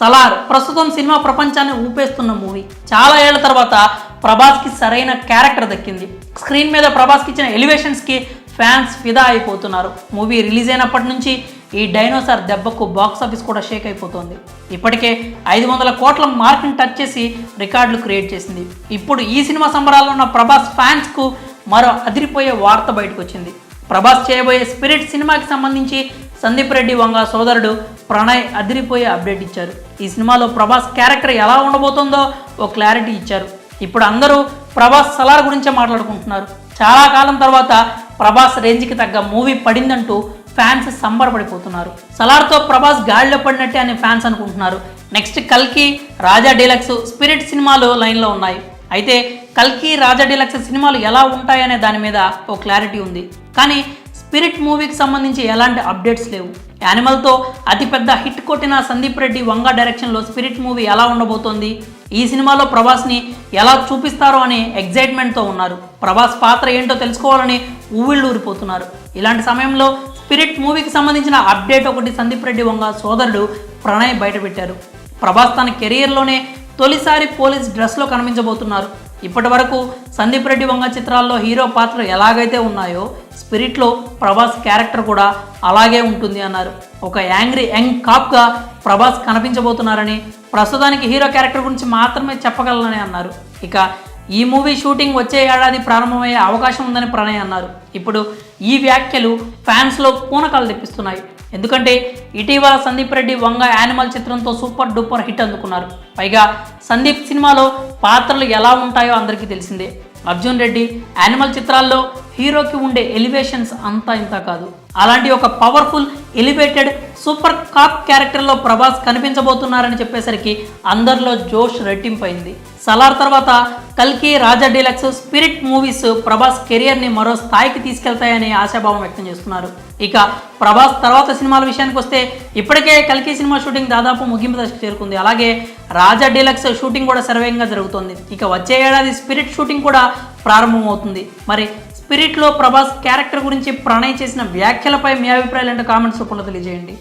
సలార్ ప్రస్తుతం సినిమా ప్రపంచాన్ని ఊపేస్తున్న మూవీ. చాలా ఏళ్ళ తర్వాత ప్రభాస్కి సరైన క్యారెక్టర్ దక్కింది. స్క్రీన్ మీద ప్రభాస్కి ఇచ్చిన ఎలివేషన్స్కి ఫ్యాన్స్ ఫిదా అయిపోతున్నారు. మూవీ రిలీజ్ అయినప్పటి నుంచి ఈ డైనోసార్ దెబ్బకు బాక్స్ ఆఫీస్ కూడా షేక్ అయిపోతుంది. ఇప్పటికే ఐదు వందల కోట్ల మార్క్ని టచ్ చేసి రికార్డులు క్రియేట్ చేసింది. ఇప్పుడు ఈ సినిమా సంబరాల్లో ఉన్న ప్రభాస్ ఫ్యాన్స్కు మరో అదిరిపోయే వార్త బయటకు వచ్చింది ప్రభాస్ చేయబోయే స్పిరిట్ సినిమాకి సంబంధించి సందీప్ రెడ్డి వంగ సోదరుడు ప్రణయ్ అదిరిపోయే అప్డేట్ ఇచ్చారు. ఈ సినిమాలో ప్రభాస్ క్యారెక్టర్ ఎలా ఉండబోతుందో ఓ క్లారిటీ ఇచ్చారు. ఇప్పుడు అందరూ ప్రభాస్ సలార్ గురించే మాట్లాడుకుంటున్నారు. చాలా కాలం తర్వాత ప్రభాస్ రేంజ్కి తగ్గ మూవీ పడిందంటూ ఫ్యాన్స్ సంబరపడిపోతున్నారు. సలార్తో ప్రభాస్ గాడిలో పడినట్టే అని ఫ్యాన్స్ అనుకుంటున్నారు. నెక్స్ట్ కల్కి రాజా డీలక్స్ స్పిరిట్ సినిమాలు లైన్లో ఉన్నాయి. అయితే కల్కి రాజా డీలక్స్ సినిమాలు ఎలా ఉంటాయనే దాని మీద ఓ క్లారిటీ ఉంది. కానీ స్పిరిట్ మూవీకి సంబంధించి ఎలాంటి అప్డేట్స్ లేవు. యానిమల్తో అతిపెద్ద హిట్ కొట్టిన సందీప్ రెడ్డి వంగ డైరెక్షన్లో స్పిరిట్ మూవీ ఎలా ఉండబోతోంది? ఈ సినిమాలో ప్రభాస్ని ఎలా చూపిస్తారో అనే ఎగ్జైట్మెంట్తో ఉన్నారు. ప్రభాస్ పాత్ర ఏంటో తెలుసుకోవాలని ఊవిళ్ళు ఊరిపోతున్నారు ఇలాంటి సమయంలో స్పిరిట్ మూవీకి సంబంధించిన అప్డేట్ ఒకటి సందీప్ రెడ్డి వంగ సోదరుడు ప్రణయ్ బయటపెట్టారు. ప్రభాస్ తన కెరియర్లోనే తొలిసారి పోలీస్ డ్రెస్లో కనిపించబోతున్నారు. ఇప్పటి వరకు సందీప్ రెడ్డి వంగ చిత్రాల్లో హీరో పాత్ర ఎలాగైతే ఉన్నాయో స్పిరిట్లో ప్రభాస్ క్యారెక్టర్ కూడా అలాగే ఉంటుంది అన్నారు. ఒక యాంగ్రీ యంగ్ కాప్గా ప్రభాస్ కనిపించబోతున్నారని ప్రస్తుతానికి హీరో క్యారెక్టర్ గురించి మాత్రమే చెప్పగలనని అన్నారు. ఇక ఈ మూవీ షూటింగ్ వచ్చే ఏడాది ప్రారంభమయ్యే అవకాశం ఉందని ప్రణయ్ అన్నారు. ఇప్పుడు ఈ వ్యాఖ్యలు ఫ్యాన్స్లో పూనకాలు తెప్పిస్తున్నాయి. ఎందుకంటే ఇటీవల సందీప్ రెడ్డి వంగ యానిమల్ చిత్రంతో సూపర్ డూపర్ హిట్ అందుకున్నారు. పైగా సందీప్ సినిమాలో పాత్రలు ఎలా ఉంటాయో అందరికీ తెలిసిందే. అర్జున్ రెడ్డి యానిమల్ చిత్రాల్లో హీరోకి ఉండే ఎలివేషన్స్ అంతా ఇంత కాదు. అలాంటి ఒక పవర్ఫుల్ ఎలివేటెడ్ సూపర్ కాప్ క్యారెక్టర్లో ప్రభాస్ కనిపించబోతున్నారని చెప్పేసరికి అందరిలో జోష్ రెట్టింపైంది. సలార్ తర్వాత కల్కి Raja deluxe spirit movies Prabhas కెరియర్ని మరో స్థాయికి తీసుకెళ్తాయని ఆశాభావం వ్యక్తం చేస్తున్నారు. ఇక ప్రభాస్ తర్వాత సినిమాల విషయానికి వస్తే ఇప్పటికే కల్కి సినిమా షూటింగ్ దాదాపు ముగింపు దశకు చేరుకుంది. అలాగే రాజా డీలక్స్ షూటింగ్ కూడా సర్వేగంగా జరుగుతోంది. ఇక వచ్చే ఏడాది స్పిరిట్ షూటింగ్ కూడా ప్రారంభమవుతుంది. మరి స్పిరిట్లో ప్రభాస్ క్యారెక్టర్ గురించి ప్రణయ్ చేసిన వ్యాఖ్యలపై మీ అభిప్రాయాలు అంటే కామెంట్స్ రూపంలో తెలియజేయండి.